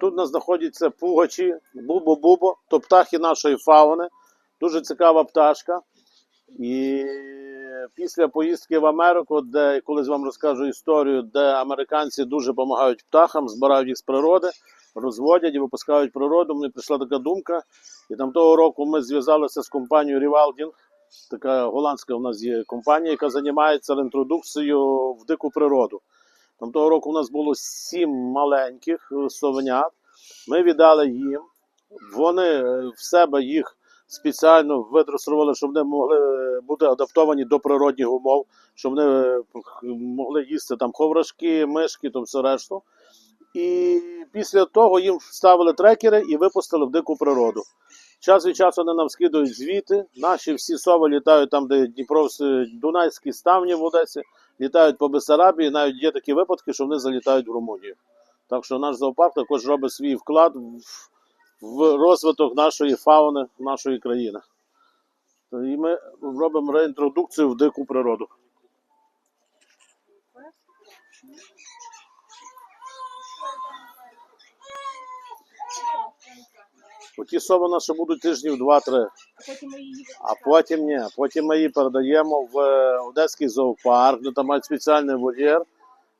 Тут у нас знаходяться пугачі, бубо-бубо, то птахи нашої фауни. Дуже цікава пташка. І після поїздки в Америку, де колись вам розкажу історію, де американці дуже допомагають птахам, збирають їх з природи, розводять і випускають природу. Мені прийшла така думка. І там того року ми зв'язалися з компанією Рівалдінг. Така голландська у нас є компанія, яка займається інтродукцією в дику природу. Там того року у нас було сім маленьких е, совенят. Ми віддали їм. Вони е, в себе їх спеціально видресували, щоб вони могли е, бути адаптовані до природних умов, щоб вони могли їсти там ховрашки, мишки, то все решту. І після того їм ставили трекери і випустили в дику природу. Час від часу вони нам скидують звіти. Наші всі сови літають там, де Дніпровські Дунайські ставні в Одесі, літають по Бесарабії. Навіть є такі випадки, що вони залітають в Румунію. Так що наш зоопарк також робить свій вклад в, в розвиток нашої фауни, нашої країни. І ми робимо реінтродукцію в дику природу. Оті сови наші будуть тижнів 2-3. А потім ні, потім ми її передаємо в е, Одеський зоопарк, де там мають спеціальний вольєр.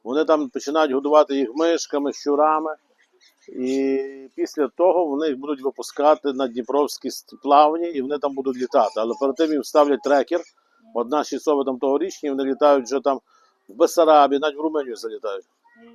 Вони там починають годувати їх мишками, щурами. І після того вони їх будуть випускати на Дніпровські плавні, і вони там будуть літати. Але перед тим їм ставлять трекер. От наші сови там тогорічні, вони літають вже там в Бесарабі, навіть в Румунію залітають. М.